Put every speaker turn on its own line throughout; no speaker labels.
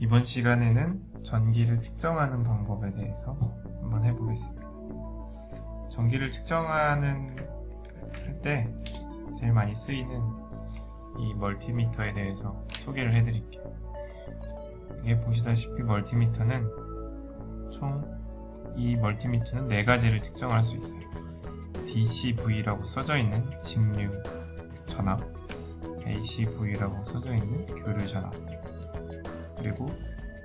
이번 시간에는 전기를 측정하는 방법에 대해서 한번 해보겠습니다. 전기를 측정하는 할 때 제일 많이 쓰이는 이 멀티미터에 대해서 소개를 해드릴게요. 이게 보시다시피 멀티미터는 총 이 멀티미터는 네 가지를 측정할 수 있어요. DCV라고 써져 있는 직류 전압, ACV라고 써져 있는 교류 전압, 그리고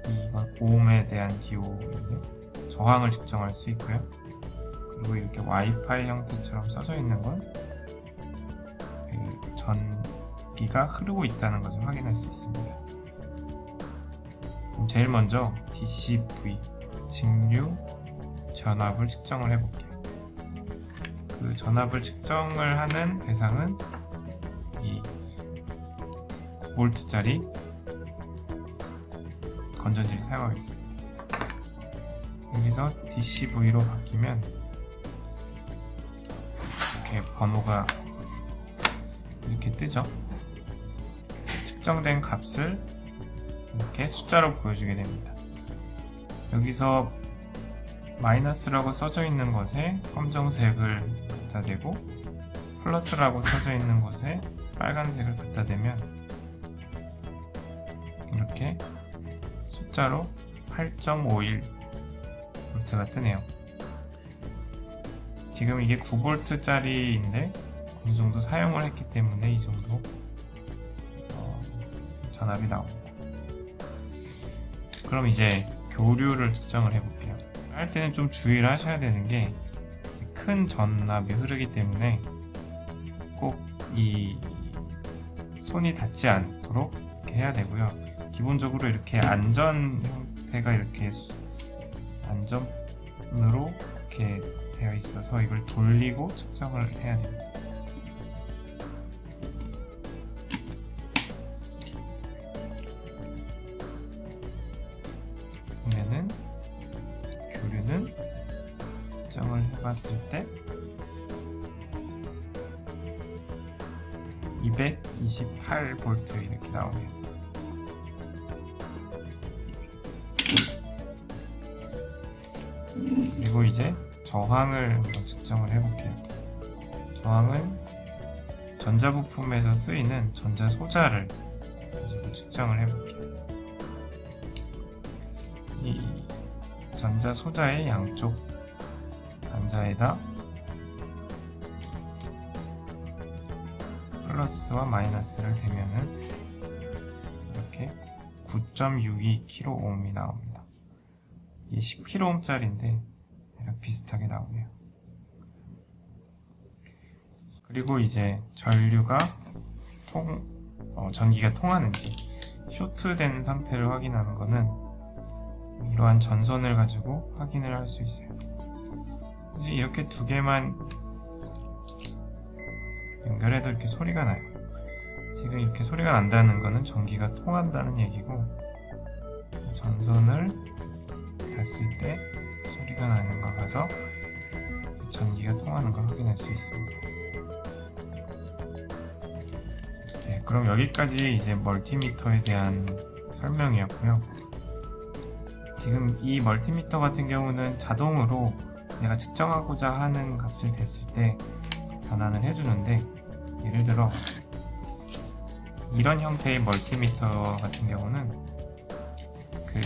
이건 오음에 대한 기호인데 저항을 측정할 수 있고요. 그리고 이렇게 와이파이 형태처럼 써져 있는 건 그 전기가 흐르고 있다는 것을 확인할 수 있습니다. 제일 먼저 DCV 직류 전압을 측정을 해볼게요. 그 전압을 측정을 하는 대상은 이 9V짜리 건전지를 사용하겠습니다. 여기서 DCV로 바뀌면 이렇게 번호가 이렇게 뜨죠. 측정된 값을 이렇게 숫자로 보여주게 됩니다. 여기서 마이너스라고 써져 있는 것에 검정색을 갖다 대고 플러스라고 써져 있는 곳에 빨간색을 갖다 대면 이렇게 숫자로 8.51 볼트가 뜨네요. 지금 이게 9볼트짜리인데 어느 정도 사용을 했기 때문에 이 정도 어, 전압이 나옵니다. 그럼 이제 교류를 측정을 해볼게요. 할 때는 좀 주의를 하셔야 되는 게 큰 전압이 흐르기 때문에 꼭 이 손이 닿지 않도록 해야 되고요. 기본적으로 이렇게 안전 형태가 이렇게 수- 안전으로 이렇게 되어 있어서 이걸 돌리고 측정을 해야 됩니다. 보면은 교류는 측정을 해봤을 때 228V 이렇게 나오네요. 그리고 이제 저항을 측정을 해볼게요. 저항은 전자부품에서 쓰이는 전자 소자를 가지고 측정을 해볼게요. 이 전자 소자의 양쪽 단자에다 플러스와 마이너스를 대면은 이렇게 9.62kΩ이 나옵니다. 이게 10kΩ짜리인데 대략 비슷하게 나오네요. 그리고 이제 전류가 통, 어, 전기가 통하는지 쇼트된 상태를 확인하는 거는 이러한 전선을 가지고 확인을 할 수 있어요. 이제 이렇게 두 개만 연결해도 이렇게 소리가 나요. 지금 이렇게 소리가 난다는 거는 전기가 통한다는 얘기고 전선을 닿았을 때 소리가 나는 거 가서 전기가 통하는 걸 확인할 수 있습니다. 네, 그럼 여기까지 이제 멀티미터에 대한 설명이었고요. 지금 이 멀티미터 같은 경우는 자동으로 내가 측정하고자 하는 값을 댔을 때 변환을 해주는데 예를 들어 이런 형태의 멀티미터 같은 경우는 그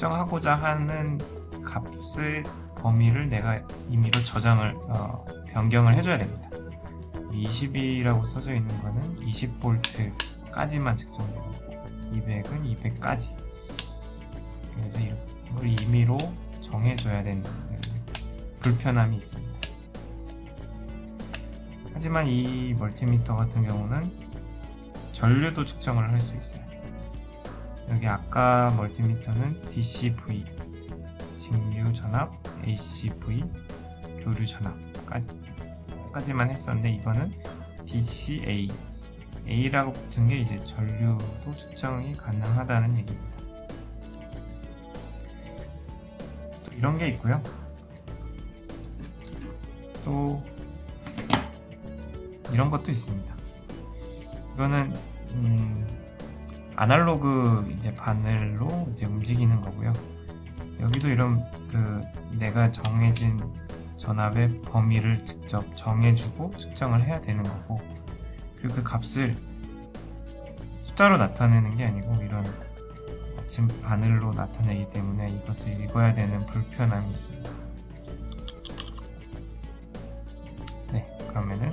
측정하고자 하는 값의 범위를 내가 임의로 저장을 어, 변경을 해줘야 됩니다. 20이라고 써져 있는 거는 20V까지만 측정되고 200은 200까지 그래서 이걸 임의로 정해줘야 되는 불편함이 있습니다. 하지만 이 멀티미터 같은 경우는 전류도 측정을 할 수 있어요. 여기 아까 멀티미터는 DCV, 직류 전압, ACV, 교류 전압까지 까지만 했었는데 이거는 DCA, A라고 붙은 게 이제 전류도 측정이 가능하다는 얘기입니다. 또 이런 게 있고요. 또 이런 것도 있습니다. 이거는 음, 아날로그 이제 바늘로 이제 움직이는 거고요. 여기도 이런 그 내가 정해진 전압의 범위를 직접 정해주고 측정을 해야 되는 거고 그리고 그 값을 숫자로 나타내는 게 아니고 이런 마침 바늘로 나타내기 때문에 이것을 읽어야 되는 불편함이 있습니다. 네, 그러면은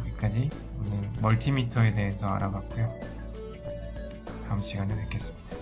여기까지 오늘 멀티미터에 대해서 알아봤고요. 다음 시간에 뵙겠습니다.